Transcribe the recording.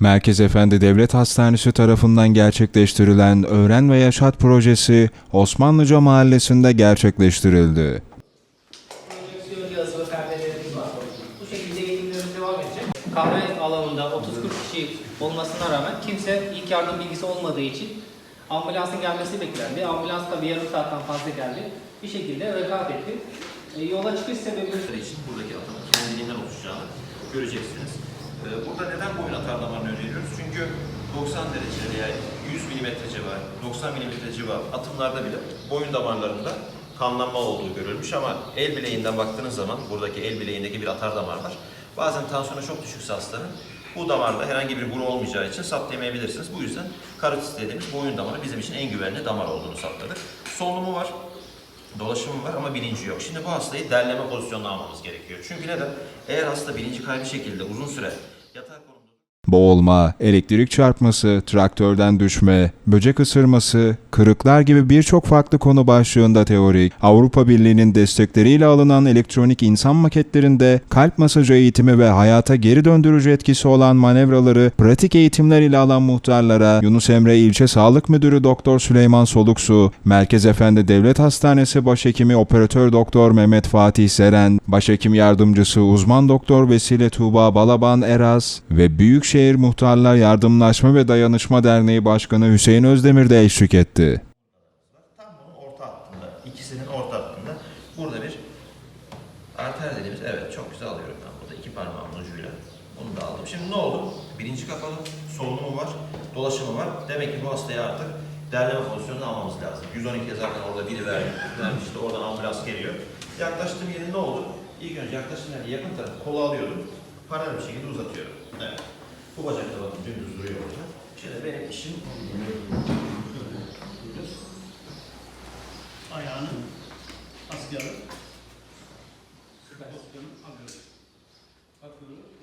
Merkez Efendi Devlet Hastanesi tarafından gerçekleştirilen Öğren ve Yaşat projesi Osmanlıca Mahallesi'nde gerçekleştirildi. Bu şekilde eğitimlerimiz devam edecek. Kahve alanında 30-40 kişi olmasına rağmen kimse ilk yardım bilgisi olmadığı için ambulansın gelmesi beklendi. Ambulans da bir yarım saatten fazla geldi. Bir şekilde vefat etti. E, yola çıkış sebebimiz için buradaki atımın kendiliğinden oluşacağını göreceksiniz. Ee, Burada neden boyun atar damarını öneriyoruz? Çünkü 90 derece veya 100 mm civar, 90 mm civar atımlarda bile boyun damarlarında kanlanma olduğu görülmüş ama el bileğinden baktığınız zaman buradaki el bileğindeki bir atar damar var. Bazen tansiyonu çok düşükse hastanın bu damarda herhangi bir bunu olmayacağı için saptayamayabilirsiniz. Bu yüzden karotis dediğimiz boyun damarı bizim için en güvenli damar olduğunu saptadık. Solunumu var, dolaşımı var ama bilinci yok. Şimdi bu hastayı derleme pozisyonuna almamız gerekiyor. Çünkü neden? Eğer hasta bilinci kaybı şekilde uzun süre yatar konumda Boğulma, elektrik çarpması, traktörden düşme, böcek ısırması, kırıklar gibi birçok farklı konu başlığında teorik, Avrupa Birliği'nin destekleriyle alınan elektronik insan maketlerinde kalp masajı eğitimi ve hayata geri döndürücü etkisi olan manevraları pratik eğitimler ile alan muhtarlara Yunus Emre İlçe Sağlık Müdürü Doktor Süleyman Soluksu, Merkez Efendi Devlet Hastanesi Başhekimi Operatör Doktor Mehmet Fatih Seren, Başhekim Yardımcısı Uzman Doktor Vesile Tuğba Balaban Eraz ve Büyükşehir Muhtarlar Yardımlaşma ve Dayanışma Derneği Başkanı Hüseyin Özdemir de eşlik etti. tam bunun orta hattında, ikisinin orta hattında burada bir arter dediğimiz, evet çok güzel alıyorum ben burada iki parmağımın ucuyla. Bunu da aldım. Şimdi ne oldu? Bilinci kapalı, solunumu var, dolaşımı var. Demek ki bu hastayı artık derleme pozisyonuna almamız lazım. 112'ye zaten orada biri verdi. Yani işte oradan ambulans geliyor. Yaklaştığım yerin ne oldu? İlk önce yaklaştığım yerin yakın tarafı kolu alıyordum. Paralel bir şekilde uzatıyorum. Evet. Bu bacakta bakın dümdüz duruyor orada. Şimdi benim işim ayağını askıya alıp pozisyonu alıyoruz. Bakıyoruz.